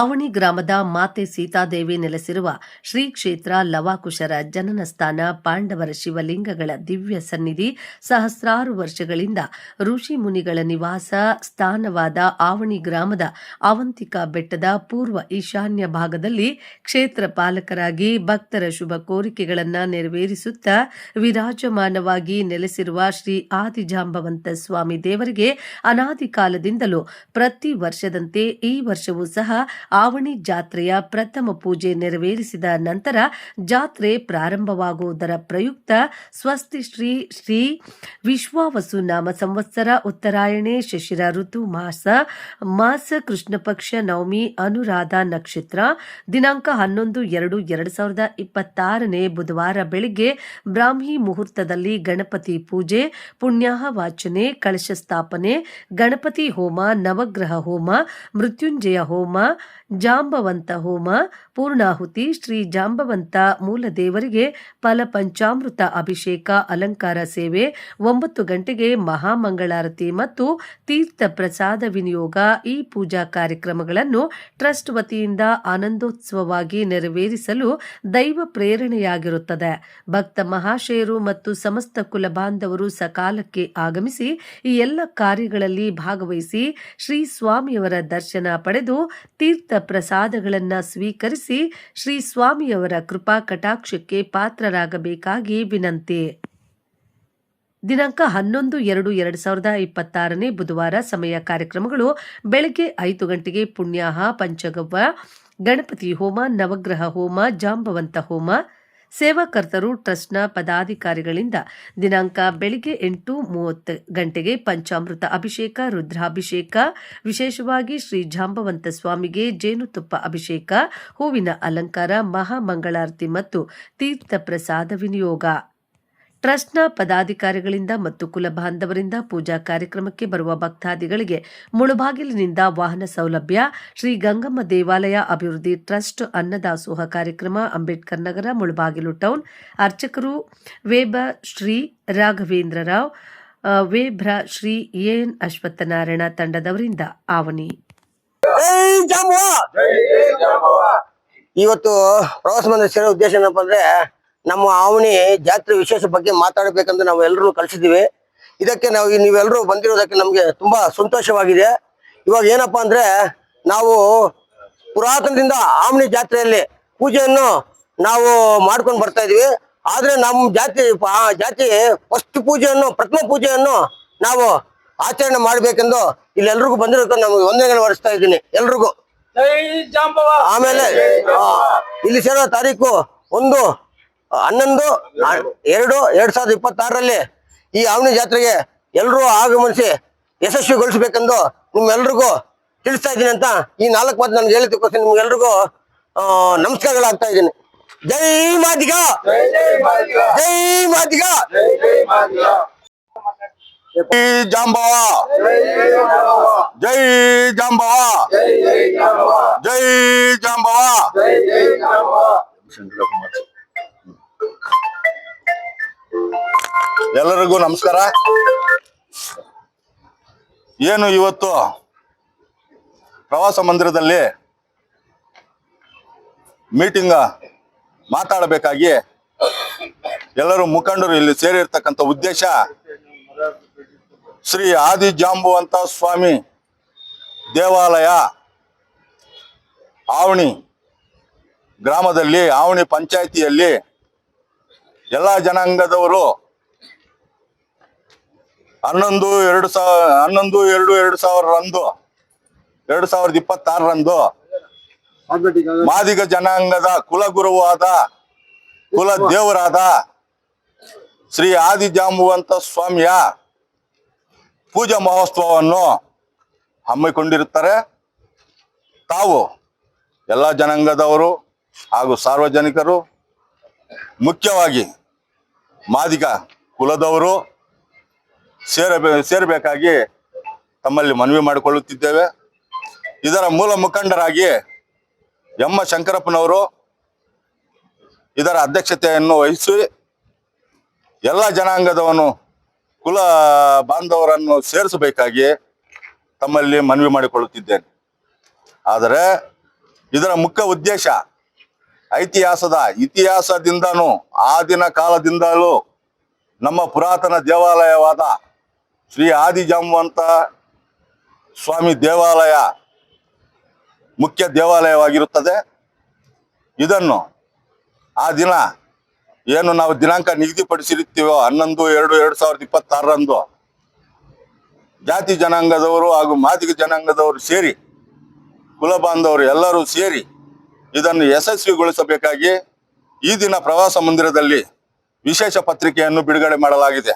ಆವಣಿ ಗ್ರಾಮದ ಮಾತೆ ಸೀತಾದೇವಿ ನೆಲೆಸಿರುವ ಶ್ರೀ ಕ್ಷೇತ್ರ ಲವಾಕುಶರ ಜನನ ಸ್ಥಾನ ಪಾಂಡವರ ಶಿವಲಿಂಗಗಳ ದಿವ್ಯ ಸನ್ನಿಧಿ ಸಹಸ್ರಾರು ವರ್ಷಗಳಿಂದ ಋಷಿ ಮುನಿಗಳ ನಿವಾಸ ಸ್ಥಾನವಾದ ಆವಣಿ ಗ್ರಾಮದ ಅವಂತಿಕಾ ಬೆಟ್ಟದ ಪೂರ್ವ ಈಶಾನ್ಯ ಭಾಗದಲ್ಲಿ ಕ್ಷೇತ್ರ ಪಾಲಕರಾಗಿ ಭಕ್ತರ ಶುಭ ಕೋರಿಕೆಗಳನ್ನು ನೆರವೇರಿಸುತ್ತಾ ವಿರಾಜಮಾನವಾಗಿ ನೆಲೆಸಿರುವ ಶ್ರೀ ಆದಿಜಾಂಬವಂತ ಸ್ವಾಮಿ ದೇವರಿಗೆ ಅನಾದಿ ಕಾಲದಿಂದಲೂ ಪ್ರತಿ ವರ್ಷದಂತೆ ಈ ವರ್ಷವೂ ಸಹ ಆವಣಿ ಜಾತ್ರೆಯ ಪ್ರಥಮ ಪೂಜೆ ನೆರವೇರಿಸಿದ ನಂತರ ಜಾತ್ರೆ ಪ್ರಾರಂಭವಾಗುವುದರ ಪ್ರಯುಕ್ತ ಸ್ವಸ್ತಿ ಶ್ರೀ ಶ್ರೀ ವಿಶ್ವಾವಸು ನಾಮ ಸಂವತ್ಸರ ಉತ್ತರಾಯಣೆ ಶಶಿರ ಋತು ಮಾಸ ಮಾಸ ಕೃಷ್ಣ ಪಕ್ಷ ನವಮಿ ಅನುರಾಧ ನಕ್ಷತ್ರ, ದಿನಾಂಕ ಹನ್ನೊಂದು ಎರಡು ಎರಡು ಸಾವಿರದ ಇಪ್ಪತ್ತಾರನೇ ಬುಧವಾರ ಬೆಳಿಗ್ಗೆ ಬ್ರಾಹ್ಮಿ ಮುಹೂರ್ತದಲ್ಲಿ ಗಣಪತಿ ಪೂಜೆ, ಪುಣ್ಯಾಹ ವಾಚನೆ ಕಳಶ ಸ್ಥಾಪನೆ, ಗಣಪತಿ ಹೋಮ, ನವಗ್ರಹ ಹೋಮ, ಮೃತ್ಯುಂಜಯ ಹೋಮ ಜಾಂಬವಂತ ಹೋಮ, ಪೂರ್ಣಾಹುತಿ, ಶ್ರೀ ಜಾಂಬವಂತ ಮೂಲ ದೇವರಿಗೆ ಫಲ ಪಂಚಾಮೃತ ಅಭಿಷೇಕ, ಅಲಂಕಾರ ಸೇವೆ, ಒಂಬತ್ತು ಗಂಟೆಗೆ ಮಹಾಮಂಗಳಾರತಿ ಮತ್ತು ತೀರ್ಥ ಪ್ರಸಾದ ವಿನಿಯೋಗ, ಈ ಪೂಜಾ ಕಾರ್ಯಕ್ರಮಗಳನ್ನು ಟ್ರಸ್ಟ್ ವತಿಯಿಂದ ಆನಂದೋತ್ಸವವಾಗಿ ನೆರವೇರಿಸಲು ದೈವ ಪ್ರೇರಣೆಯಾಗಿರುತ್ತದೆ. ಭಕ್ತ ಮಹಾಶಯರು ಮತ್ತು ಸಮಸ್ತ ಕುಲ ಬಾಂಧವರು ಸಕಾಲಕ್ಕೆ ಆಗಮಿಸಿ ಈ ಎಲ್ಲ ಕಾರ್ಯಗಳಲ್ಲಿ ಭಾಗವಹಿಸಿ ಶ್ರೀ ಸ್ವಾಮಿಯವರ ದರ್ಶನ ಪಡೆದು ತೀರ್ಥ ಪ್ರಸಾದಗಳನ್ನು ಸ್ವೀಕರಿಸಿ ಶ್ರೀ ಸ್ವಾಮಿಯವರ ಕೃಪಾ ಕಟಾಕ್ಷಕ್ಕೆ ಪಾತ್ರರಾಗಬೇಕಾಗಿ ವಿನಂತಿ. ದಿನಾಂಕ ಹನ್ನೊಂದು ಎರಡು ಎರಡು ಸಾವಿರದ ಇಪ್ಪತ್ತಾರನೇ ಬುಧವಾರ ಸಮಯ ಕಾರ್ಯಕ್ರಮಗಳು ಬೆಳಗ್ಗೆ ಐದು ಗಂಟೆಗೆ ಪುಣ್ಯಾಹ ಪಂಚಗವ್ವ ಗಣಪತಿ ಹೋಮ, ನವಗ್ರಹ ಹೋಮ, ಜಾಂಬವಂತ ಹೋಮ ಸೇವಾಕರ್ತರು ಟ್ರಸ್ಟ್ನ ಪದಾಧಿಕಾರಿಗಳಿಂದ ದಿನಾಂಕ ಬೆಳಿಗ್ಗೆ ಎಂಟು ಮೂವತ್ತು ಗಂಟೆಗೆ ಪಂಚಾಮೃತ ಅಭಿಷೇಕ, ರುದ್ರಾಭಿಷೇಕ, ವಿಶೇಷವಾಗಿ ಶ್ರೀ ಜಾಂಬವಂತ ಸ್ವಾಮಿಗೆ ಜೇನುತುಪ್ಪ ಅಭಿಷೇಕ, ಹೂವಿನ ಅಲಂಕಾರ ಮಹಾಮಂಗಳಾರತಿ ಮತ್ತು ತೀರ್ಥ ಪ್ರಸಾದ ವಿನಿಯೋಗ. ಟ್ರಸ್ಟ್ನ ಪದಾಧಿಕಾರಿಗಳಿಂದ ಮತ್ತು ಕುಲಬಾಂಧವರಿಂದ ಪೂಜಾ ಕಾರ್ಯಕ್ರಮಕ್ಕೆ ಬರುವ ಭಕ್ತಾದಿಗಳಿಗೆ ಮುಳುಬಾಗಿಲಿನಿಂದ ವಾಹನ ಸೌಲಭ್ಯ ಶ್ರೀ ಗಂಗಮ್ಮ ದೇವಾಲಯ ಅಭಿವೃದ್ಧಿ ಟ್ರಸ್ಟ್ ಅನ್ನದಾಸೋಹ ಕಾರ್ಯಕ್ರಮ ಅಂಬೇಡ್ಕರ್ ನಗರ ಮುಳುಬಾಗಿಲು ಟೌನ್. ಅರ್ಚಕರು ವೇಬ ಶ್ರೀ ರಾಘವೇಂದ್ರ ರಾವ್ ವೇಭ್ರ ಶ್ರೀ ಎನ್ ಅಶ್ವತ್ಥನಾರಾಯಣ ತಂಡದವರಿಂದ ಆವನಿ. ಇವತ್ತು ಪ್ರವಾಸ ಮಂದಿರ ಸೇರೋ ಉದ್ದೇಶ ಏನಪ್ಪ ಅಂದ್ರೆ ನಮ್ಮ ಆವಣಿ ಜಾತ್ರೆ ವಿಶೇಷ ಬಗ್ಗೆ ಮಾತಾಡಬೇಕಂತ ನಾವು ಎಲ್ಲರೂ ಕಳಿಸಿದ್ದೀವಿ. ಇದಕ್ಕೆ ನಾವು ನೀವೆಲ್ಲರೂ ಬಂದಿರೋದಕ್ಕೆ ನಮಗೆ ತುಂಬ ಸಂತೋಷವಾಗಿದೆ. ಇವಾಗ ಏನಪ್ಪ ಅಂದರೆ ನಾವು ಪುರಾತನದಿಂದ ಆವಣಿ ಜಾತ್ರೆಯಲ್ಲಿ ಪೂಜೆಯನ್ನು ನಾವು ಮಾಡ್ಕೊಂಡು ಬರ್ತಾ ಇದೀವಿ ಆದರೆ ನಮ್ಮ ಜಾತಿ ಜಾತಿ ಫಸ್ಟ್ ಪೂಜೆಯನ್ನು ಪ್ರಥಮ ಪೂಜೆಯನ್ನು ನಾವು ಆಚರಣೆ ಮಾಡಬೇಕೆಂದು ಇಲ್ಲೆಲ್ರಿಗೂ ಬಂದಿರೋಕೆ ನಮಗೆ ವಂದನೆಗಳು ಹೊರಿಸ್ತಾ ಇದ್ದೀನಿ ಎಲ್ರಿಗೂ. ಆಮೇಲೆ ಇಲ್ಲಿ ಸೇರೋ ತಾರೀಕು ಒಂದು ಹನ್ನೊಂದು ಎರಡು, ಎರಡ್ ಸಾವಿರದ ಇಪ್ಪತ್ತಾರರಲ್ಲಿ ಈ ಅವನಿ ಜಾತ್ರೆಗೆ ಎಲ್ಲರೂ ಆಗಮನಿಸಿ ಯಶಸ್ವಿಗೊಳಿಸಬೇಕೆಂದು ನಿಮ್ಮೆಲ್ರಿಗೂ ತಿಳಿಸ್ತಾ ಇದ್ದೀನಿ ಅಂತ ಈ ನಾಲ್ಕು ಮಾತು ನನಗೆ ಹೇಳಿದ್ದಕ್ಕೋಸ್ಕರ ನಿಮ್ಗೆಲ್ರಿಗೂ ನಮಸ್ಕಾರಗಳು ನಮಸ್ಕಾರಗಳಾಗ್ತಾ ಇದ್ದೀನಿ. ಜೈ ಮಾದಿಗ! ಜೈ ಮಾದಿಗ! ಜೈ ಜಾಂಬವ! ಜೈ ಜಾಂಬವ! ಜೈ ಜಾಂಬವ! ಎಲ್ಲರಿಗೂ ನಮಸ್ಕಾರ. ಏನು ಇವತ್ತು ಪ್ರವಾಸ ಮಂದಿರದಲ್ಲಿ ಮೀಟಿಂಗ್ ಮಾತಾಡಬೇಕಾಗಿ ಎಲ್ಲರೂ ಮುಖಂಡರು ಇಲ್ಲಿ ಸೇರಿರ್ತಕ್ಕಂಥ ಉದ್ದೇಶ ಶ್ರೀ ಆದಿ ಜಾಂಬುವಂತ ಸ್ವಾಮಿ ದೇವಾಲಯ ಆವಣಿ ಗ್ರಾಮದಲ್ಲಿ, ಆವಣಿ ಪಂಚಾಯಿತಿಯಲ್ಲಿ ಎಲ್ಲ ಜನಾಂಗದವರು ಹನ್ನೊಂದು, ಎರಡು ಸಾವಿರ ಹನ್ನೊಂದು, ಎರಡು ಎರಡು ಸಾವಿರರಂದು ಎರಡು ಸಾವಿರದ ಇಪ್ಪತ್ತಾರರಂದು ಮಾದಿಗ ಜನಾಂಗದ ಕುಲಗುರುವಾದ ಕುಲ ದೇವರಾದ ಶ್ರೀ ಆದಿಜಾಂಬುವಂತ ಸ್ವಾಮಿಯ ಪೂಜಾ ಮಹೋತ್ಸವವನ್ನು ಹಮ್ಮಿಕೊಂಡಿರುತ್ತಾರೆ. ತಾವು ಎಲ್ಲ ಜನಾಂಗದವರು ಹಾಗೂ ಸಾರ್ವಜನಿಕರು, ಮುಖ್ಯವಾಗಿ ಮಾದಿಗ ಕುಲದವರು ಸೇರಬೇ, ಸೇರಬೇಕಾಗಿ ತಮ್ಮಲ್ಲಿ ಮನವಿ ಮಾಡಿಕೊಳ್ಳುತ್ತಿದ್ದೇವೆ. ಇದರ ಮೂಲ ಮುಖಂಡರಾಗಿ ಎಮ್ಮ ಶಂಕರಪ್ಪನವರು ಇದರ ಅಧ್ಯಕ್ಷತೆಯನ್ನು ವಹಿಸಿ ಎಲ್ಲ ಜನಾಂಗದವನು ಕುಲ ಬಾಂಧವರನ್ನು ಸೇರಿಸಬೇಕಾಗಿ ತಮ್ಮಲ್ಲಿ ಮನವಿ ಮಾಡಿಕೊಳ್ಳುತ್ತಿದ್ದೇನೆ. ಆದರೆ ಇದರ ಮುಖ್ಯ ಉದ್ದೇಶ ಐತಿಹಾಸದ ಇತಿಹಾಸದಿಂದನೂ, ಆ ದಿನ ಕಾಲದಿಂದಲೂ ನಮ್ಮ ಪುರಾತನ ದೇವಾಲಯವಾದ ಶ್ರೀ ಆದಿಜಾಂಬವಂತ ಸ್ವಾಮಿ ದೇವಾಲಯ ಮುಖ್ಯ ದೇವಾಲಯವಾಗಿರುತ್ತದೆ. ಇದನ್ನು ಆ ದಿನ ಏನು ನಾವು ದಿನಾಂಕ ನಿಗದಿಪಡಿಸಿರುತ್ತೀವೋ ಹನ್ನೊಂದು, ಎರಡು ಎರಡು ಸಾವಿರದ ಇಪ್ಪತ್ತಾರರಂದು ಜಾತಿ ಜನಾಂಗದವರು ಹಾಗೂ ಮಾದಿಗ ಜನಾಂಗದವರು ಸೇರಿ ಕುಲ ಬಾಂಧವರು ಎಲ್ಲರೂ ಸೇರಿ ಇದನ್ನು ಯಶಸ್ವಿಗೊಳಿಸಬೇಕಾಗಿ ಈ ದಿನ ಪ್ರವಾಸ ಮಂದಿರದಲ್ಲಿ ವಿಶೇಷ ಪತ್ರಿಕೆಯನ್ನು ಬಿಡುಗಡೆ ಮಾಡಲಾಗಿದೆ.